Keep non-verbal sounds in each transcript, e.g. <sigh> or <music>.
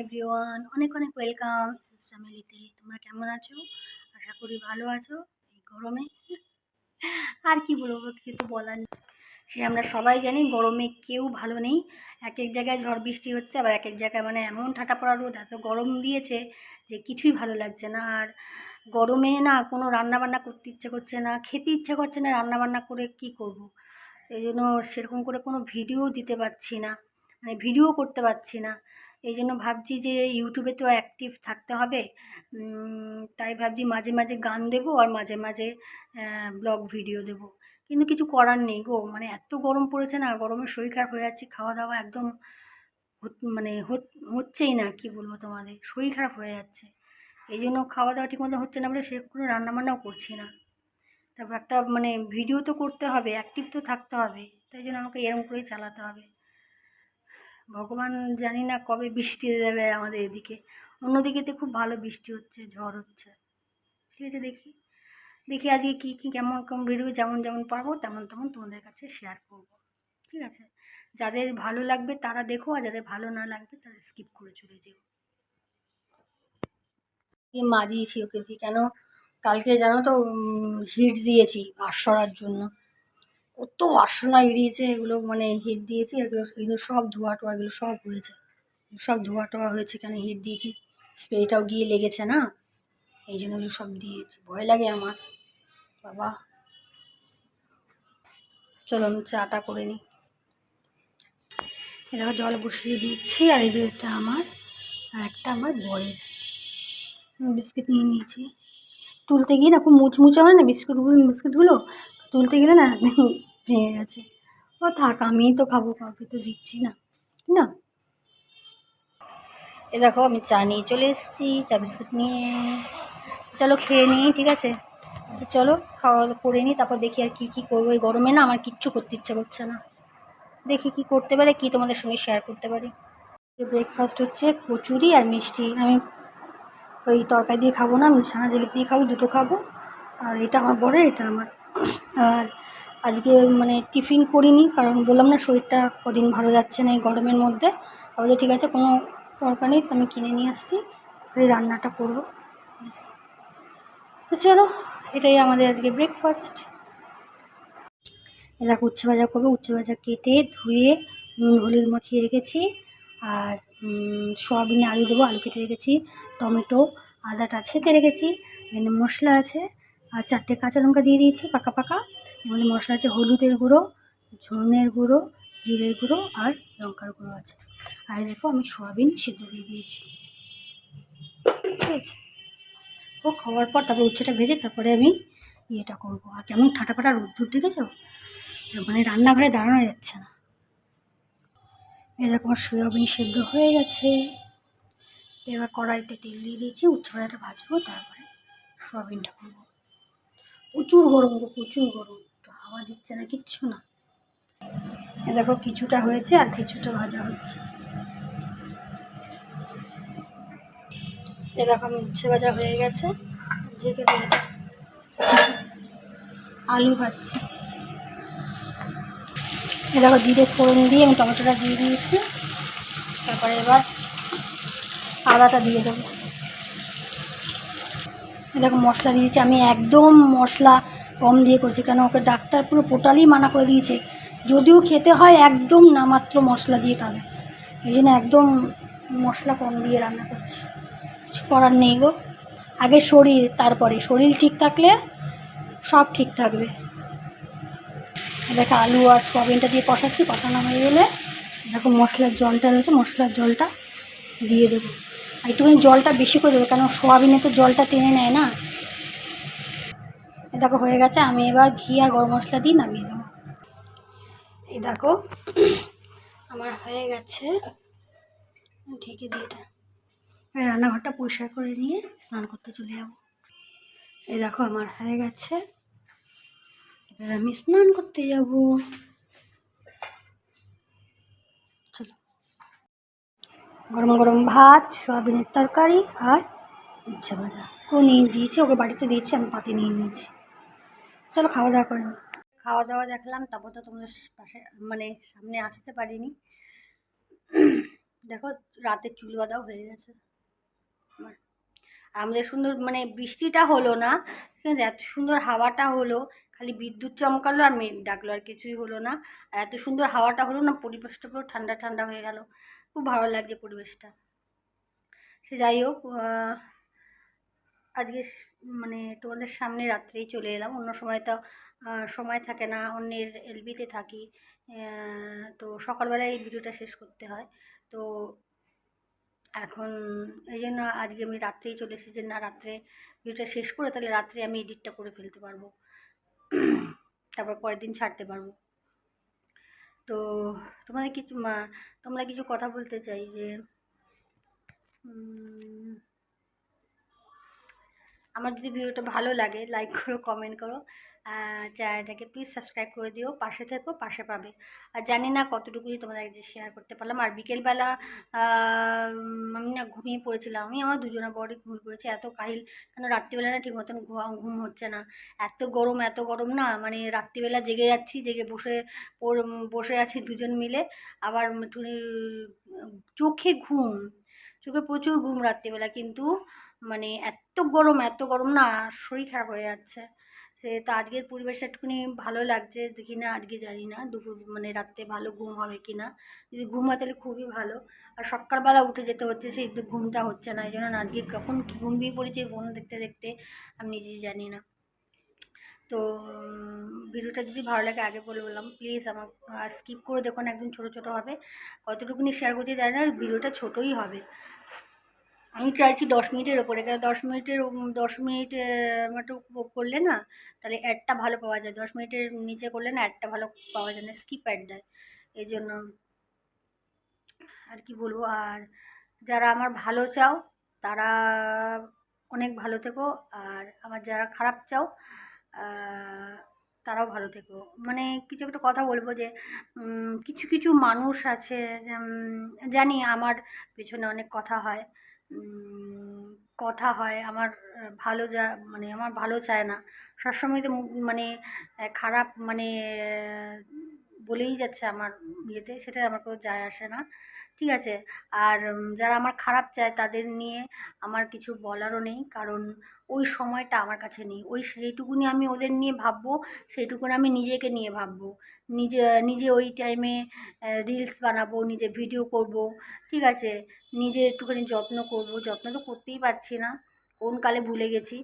Everyone অনেক অনেক welcome SS ফ্যামিলিতে তোমরা কেমন আছো? আশা করি ভালো আছো। এই গরমে। আর কি বলব কিছু তো বলার নেই। সে আমরা সবাই জানি গরমে কেউ ভালো নেই। এক এক জায়গায় ঝড় বৃষ্টি হচ্ছে, আবার এক এক জায়গায় মানে এমন ঠাটা পড়া রোদ, এত গরম দিয়েছে যে কিছুই ভালো লাগছে না। আর গরমে না কোনো রান্না বান্না করতে ইচ্ছে করছে না, খেতে ইচ্ছে করছে না রান্নাবান্না করে কি করব। এই জন্য সেরকম করে কোনো ভিডিও দিতে পারছি না মানে ভিডিও করতে পারছি না। এই জন্য ভাবছি যে ইউটিউবে তো অ্যাক্টিভ থাকতে হবে। তাই ভাবছি মাঝে মাঝে গান দেবো আর মাঝে মাঝে ব্লগ ভিডিও দেবো। কিন্তু কিছু করার নেই গো মানে এত গরম পড়েছে না, গরমে শরীর খারাপ হয়ে যাচ্ছে খাওয়া দাওয়া একদম মানে হচ্ছেই না, কি বলব তোমাদের? শরীর খারাপ হয়ে যাচ্ছে। এই জন্য খাওয়া দাওয়া ঠিকমতো হচ্ছে না বলে সেরকম কোনো রান্নাবান্নাও করছি না। তারপর একটা মানে ভিডিও তো করতে হবে অ্যাক্টিভ তো থাকতে হবে, তাই জন্য আমাকে এরকম করেই চালাতে হবে। ভগবান জানি না কবে বৃষ্টি দেবে আমাদের এদিকে। অন্যদিকেতে খুব ভালো বৃষ্টি হচ্ছে, ঝড় হচ্ছে। ঠিক আছে, দেখি। দেখি আজকে কী কী কেমন কেমন ভিডিও যেমন যেমন পারব, তেমন তেমন তোমাদের কাছে শেয়ার করব। ঠিক আছে? যাদের ভালো লাগবে তারা দেখো, আর যাদের ভালো না লাগবে তারা স্কিপ করে চলে যেও। মাজিয়েছি ওকে কেন? কালকে জানো তো হিট দিয়েছি আরশোলার জন্য। কত আরশোলা বেরিয়েছে, এগুলো মানে হিট দিয়েছি, এগুলো এগুলো সব ধোয়া টোয়া এগুলো সব হয়েছে। সব ধোয়া টোয়া হয়েছে কেন হিট দিয়েছি? স্প্রেটাও গিয়ে লেগেছে না? এই জন্য এগুলো সব দিয়েছি। ভয় লাগে আমার। বাবা। চলো আমি চাটা করে নিই। এ দেখো জল বসিয়ে দিচ্ছি, আর এই দুটা আমার, আর একটা আমার বরের। বিস্কিট নিয়ে নিয়েছি। তুলতে গিয়ে না খুব মুচমুচে হয় না বিস্কুটগুলো বিস্কুটগুলো? তুলতে গেলে না <laughs> ভেঙে গেছে। ও থাক, আমিই তো খাব, কাউকে তো দিচ্ছি না। না। এ দেখো, আমি চা নিয়ে চলে এসেছি, চা বিস্কুট নিয়ে। চলো খেয়ে নিই, ঠিক আছে? চলো, খাওয়া দাওয়া করে নিই, তারপর দেখি আর কী কী করব। এই গরমে না আমার কিচ্ছু করতে ইচ্ছা করছে না। দেখি কি করতে পারে, কি তোমাদের সঙ্গে শেয়ার করতে পারি। ব্রেকফাস্ট হচ্ছে কচুরি আর মিষ্টি। আমি ওই তরকারি দিয়ে খাব না, আমি ছানা জিলিপি দিয়ে খাব, দুটো খাব। আর এটা আমার বড় এটা আমার আর আজকে মানে টিফিন করিনি, কারণ বললাম না শরীরটা কদিন ভালো যাচ্ছে না এই গরমের মধ্যে। তাহলে ঠিক আছে, কোনো দরকার নেই, আমি কিনে নিয়ে আসছি রান্নাটা করব। তো চলো, এটাই আমাদের আজকে ব্রেকফাস্ট এলাকা উচ্ছে ভাজা করব, উচ্ছে ভাজা কেটে ধুয়ে নুন, হলুদ মাখিয়ে রেখেছি, আর সয়াবিনে আলু দেবো, আলু কেটে রেখেছি, টমেটো, আদাটা ছেঁচে রেখেছি এখানে মশলা আছে আর চারটে কাঁচা লঙ্কা দিয়ে দিয়েছি, পাকা পাকা। এখানে মশলা আছে হলুদের গুঁড়ো ঝোনের গুঁড়ো, জিরের গুঁড়ো আর লঙ্কার গুঁড়ো আছে। আর দেখো আমি সোয়াবিন সিদ্ধ দিয়ে দিয়েছি। ঠিক আছে? ও খাওয়ার পর তারপর উচ্ছেটা ভেজে তারপরে আমি ইয়েটা করব। আর কেমন ঠাটা ফাটা রোদ্দুর, দেখেছ? মানে রান্নাঘরে দাঁড়ানো যাচ্ছে না। এরকম সয়াবিন সেদ্ধ হয়ে গেছে। এবার কড়াইতে তেল দিয়ে দিয়েছি ভাজাটা ভাজবো, তারপরে সয়াবিনটা করব। প্রচুর গরম গো, প্রচুর গরম। একটু হাওয়া দিচ্ছে না, কিচ্ছু না। দেখো কিছুটা হয়েছে আর কিছুটা ভাজা হচ্ছে। এরকম উচ্ছে ভাজা হয়ে গেছে। ঢেকে দিয়ে আলু ভাজছি। এরকম জিরে ফোড়ন দিয়ে আমি টমেটোটা দিয়ে দিয়েছি। তারপরে এবার আদাটা দিয়ে দেবো। এ দেখো, মশলা দিয়েছি। আমি একদম মশলা কম দিয়ে করছি, কেন ওকে ডাক্তার পুরো টোটালি মানা করে দিয়েছে। যদিও খেতে হয় একদম নামাত্র মশলা দিয়ে খাবে এই জন্য একদম মশলা কম দিয়ে রান্না করছি। কিছু করার নেই গো। আগে শরীর, তারপরে। শরীর ঠিক থাকলে সব ঠিক থাকবে। দেখো, আলু আর সয়াবিনটা দিয়ে কষাচ্ছি, কষানো হয়ে গেলে দেখো মশলার জলটা রয়েছে, মশলার জলটা দিয়ে দেবো। একটুখানি জলটা বেশি করে দেবো কেন সোয়াবিনে তো জলটা টেনে নেয় না। দেখো, হয়ে গেছে, আমি এবার ঘি আর গরম মশলা দিয়ে নামিয়ে দেবো এই দেখো, আমার হয়ে গেছে। ঢেকে দিয়ে এটা রান্নাঘরটা পরিষ্কার করে নিয়ে স্নান করতে চলে যাব। এই দেখো, আমার হয়ে গেছে। এবার আমি স্নান করতে যাব। গরম গরম ভাত, সয়াবিনের তরকারি আর উচ্ছে ভাজা। ও নিয়ে দিয়েছি, ওকে বাড়িতে দিয়েছি, আমি পাতে নিয়ে নিয়েছি। চলো খাওয়া দাওয়া করে খাওয়া দাওয়া দেখলাম, তারপর তো তোমাদের পাশে মানে সামনে আসতে পারিনি। দেখো, রাতে চুল বাঁধাও হয়ে গেছে। আমার, আমাদের সুন্দর মানে বৃষ্টিটা হলো না কিন্তু এত সুন্দর হাওয়াটা হলো, খালি বিদ্যুৎ চমকালো আর মেঘ ডাকলো আর কিছুই হলো না। আর এত সুন্দর হাওয়াটা হলো না, পরিবেশটা পুরো ঠান্ডা ঠান্ডা হয়ে গেল। খুব ভালো লাগছে পরিবেশটা। সে যাই হোক আজকে মানে তোমাদের সামনে রাত্রেই চলে এলাম। অন্য সময় তো সময় থাকে না, অন্যের এলবিতে থাকি। তো সকালবেলায় এই ভিডিওটা শেষ করতে হয়। তো এখন এই জন্য আজকে আমি রাত্রেই চলে এসেছি যে, না, রাত্রে ভিডিওটা শেষ করে তাহলে রাত্রে আমি এডিটটা করে ফেলতে পারব। তারপর পরের দিন ছাড়তে পারব। তো তোমাদের কিছু তোমরা কিছু কথা বলতে চাই যে আমার যদি ভিডিওটা ভালো লাগে লাইক করো কমেন্ট করো। চ্যানেলটাকে প্লিজ সাবস্ক্রাইব করে দিও, পাশে থেকো, পাশে পাবে। আর জানি না কতটুকুই তোমাদের যে শেয়ার করতে পারলাম। আর বিকেলবেলা আমি না ঘুমিয়ে পড়েছিলাম। আমি আমার দুজনের বড়ই ঘুমিয়ে পড়েছি, এত কাহিল। কেন রাত্রিবেলা না ঠিক মতন ঘুম হচ্ছে না। এত গরম এত গরম না মানে রাত্রিবেলা জেগে যাচ্ছি, জেগে বসে বসে আছি দুজন মিলে। আবার চোখে ঘুম, চোখে প্রচুর ঘুম রাত্রিবেলা। কিন্তু মানে এত গরম এত গরম না, শরীর খারাপ হয়ে যাচ্ছে। সে তো আজকের পরিবেশটা একটুখানি ভালো লাগছে দেখি না, আজকে জানি না, দুপুর মানে রাত্রে ভালো ঘুম হবে কি না। যদি ঘুম হয় তাহলে খুবই ভালো। আর সকালবেলা উঠে যেতে হচ্ছে, সেই ঘুমটা হচ্ছে না, এই জন্য আজকে কখন কি ঘুমিয়ে পড়েছে ফোন দেখতে দেখতে, আমি নিজেই জানি না। তো ভিডিওটা যদি ভালো লাগে আগে বলে বললাম প্লিজ আমার, আর স্কিপ করে দেখুন, একদম ছোটো ছোটো হবে। কতটুকুনি শেয়ার করছি জানি না, ভিডিওটা ছোটোই হবে। আমি চাইছি দশ মিনিটের ওপরে কারণ দশ মিনিটের দশ মিনিট মতো করলে না, তাহলে অ্যাডটা ভালো পাওয়া যায়। দশ মিনিটের নিচে করলে না অ্যাডটা ভালো পাওয়া যায় না স্কিপ অ্যাড দেয়। এই জন্য আর কি বলব, আর যারা আমার ভালো চাও, তারা অনেক ভালো থেকো, আর আমার যারা খারাপ চাও তারাও ভালো থেকো। মানে কিছু একটা কথা বলব যে কিছু কিছু মানুষ আছে জানি আমার পেছনে অনেক কথা হয়। কথা হয়। আমার ভালো যা মানে আমার ভালো চায় না। সবসময় তো মানে খারাপ মানে বলেই যাচ্ছে আমার ইয়েতে। সেটা আমার কোনো যায় আসে না। ঠিক আছে? আর যারা আমার খারাপ চায় তাদের নিয়ে আমার কিছু বলারও নেই। কারণ ওই সময়টা আমার কাছে নেই। ওই যেটুকুনি আমি ওদের নিয়ে ভাববো, সেইটুকুনি আমি নিজেকে নিয়ে ভাববো। নিজে নিজে ওই টাইমে রিলস বানাবো, নিজে ভিডিও করব, ঠিক আছে? নিজে একটুখানি যত্ন করব। যত্ন তো করতেই পারছি না। কোন কালে ভুলে গেছি।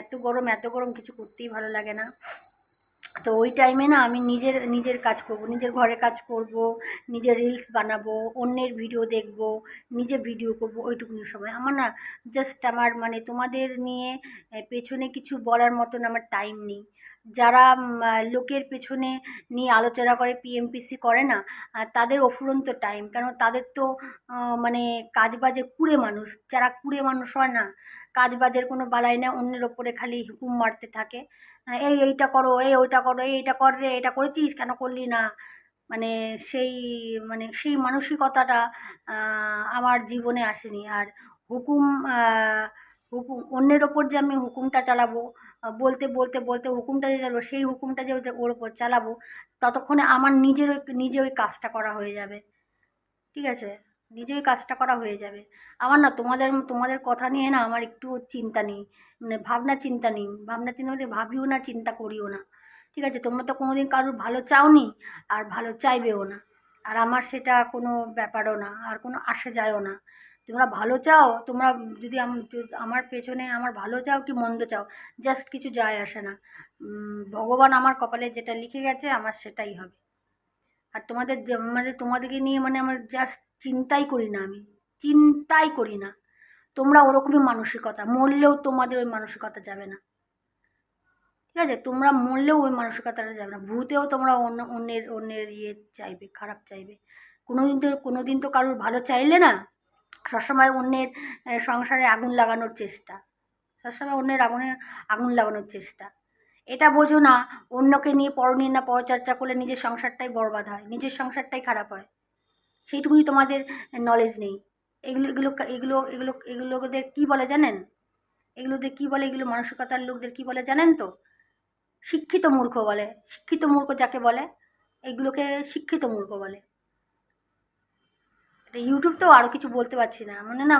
এত গরম এত গরম, কিছু করতেই ভালো লাগে না। তো ওই টাইমে না আমি নিজের নিজের কাজ করব, নিজের ঘরে কাজ করব, নিজের রিলস বানাবো, অন্যের ভিডিও দেখব, নিজে ভিডিও করব, ওইটুকুনি সময়। আমার না জাস্ট আমার মানে তোমাদের নিয়ে পেছনে কিছু বলার মতন আমার টাইম নেই। যারা লোকের পেছনে নিয়ে আলোচনা করে পিএমপিসি করে না তাদের অফুরন্ত টাইম কারণ তাদের তো মানে কাজ বাজে কুড়ে মানুষ। যারা কুড়ে মানুষ হয় না কাজ বাজের কোনো বালাই না অন্যের ওপরে খালি হুকুম মারতে থাকে। এই এইটা করো, এই ওইটা করো, এই এইটা কর রে, এটা করেছিস কেন করলি না? মানে সেই মানে সেই মানসিকতাটা আমার জীবনে আসেনি। আর হুকুম হুকুম অন্যের ওপর যে আমি হুকুমটা চালাবো বলতে বলতে বলতে হুকুমটা যে চালাবো, সেই হুকুমটা যে ওর ওপর চালাবো, ততক্ষণে আমার নিজের ওই, নিজে ওই কাজটা করা হয়ে যাবে। ঠিক আছে? নিজে ওই কাজটা করা হয়ে যাবে। আমার না তোমাদের তোমাদের কথা নিয়ে না আমার একটু চিন্তা নেই। মানে ভাবনা চিন্তা নেই। ভাবনা চিন্তা বলতে ভাবিও না, চিন্তা করিও না। ঠিক আছে, তোমরা তো কোনোদিন কারোর ভালো চাওনি, আর ভালো চাইবেও না। আর আমার সেটা কোনো ব্যাপারও না, আর কোনো আসে যায়ও না। তোমরা ভালো চাও, তোমরা যদি আমার পেছনে আমার ভালো চাও কি মন্দ চাও জাস্ট কিছু যায় আসে না। ভগবান আমার কপালে যেটা লিখে গেছে, আমার সেটাই হবে। আর তোমাদের মানে তোমাদেরকে নিয়ে মানে আমার জাস্ট চিন্তাই করি না আমি। চিন্তাই করি না। তোমরা ওরকমই মানসিকতা, মরলেও তোমাদের ওই মানসিকতা যাবে না। ঠিক আছে? তোমরা মরলেও ওই মানসিকতাটা যাবে না। ভূতেও তোমরা অন্য, অন্যের অন্যের ইয়ে চাইবে, খারাপ চাইবে। কোনো দিন তো কোনো দিন তো কারোর ভালো চাইলে না, সবসময় অন্যের সংসারে আগুন লাগানোর চেষ্টা। সবসময় অন্যের আগুনে আগুন লাগানোর চেষ্টা। এটা বোঝো না, অন্যকে নিয়ে পরনিন্দা পরচর্চা করলে নিজের সংসারটাই বরবাদ হয়, নিজের সংসারটাই খারাপ হয়। সেইটুকুই তোমাদের নলেজ নেই। এগুলো এগুলো এগুলো এগুলো, এগুলোদের কী বলে জানেন? এগুলোদের কী বলে? এগুলো মানসিকতার লোকদের কী বলে জানেন তো? শিক্ষিত মূর্খ বলে। শিক্ষিত মূর্খ যাকে বলে? এগুলোকে শিক্ষিত মূর্খ বলে। এটা ইউটিউব তো আরও কিছু বলতে পারছি না। মানে না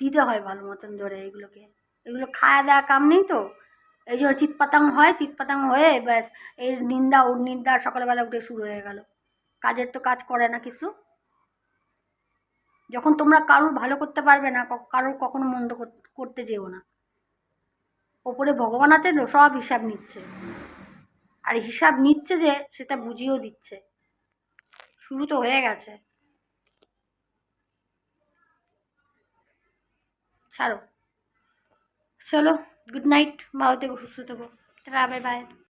দিতে হয় ভালো মতন ধরে এগুলোকে। এগুলো খাওয়া দাওয়া কাম নেই তো। এই যে চিৎপাতাং হয়, চিৎপাতাং হয়ে ব্যাস এর নিন্দা ওর নিন্দা সকালবেলা উঠে শুরু হয়ে গেল। কাজের তো কাজ করে না কিছু। যখন তোমরা কারুর ভালো করতে পারবে না কারোর কখনো মন্দ করতে যেও না। ওপরে ভগবান আছে তো সব হিসাব নিচ্ছে। আর হিসাব নিচ্ছে যে, সেটা বুঝিয়েও দিচ্ছে। শুরু তো হয়ে গেছে। ছাড়ো। চলো। গুড নাইট ভালো থেকো সুস্থ থেকো। Bye bye.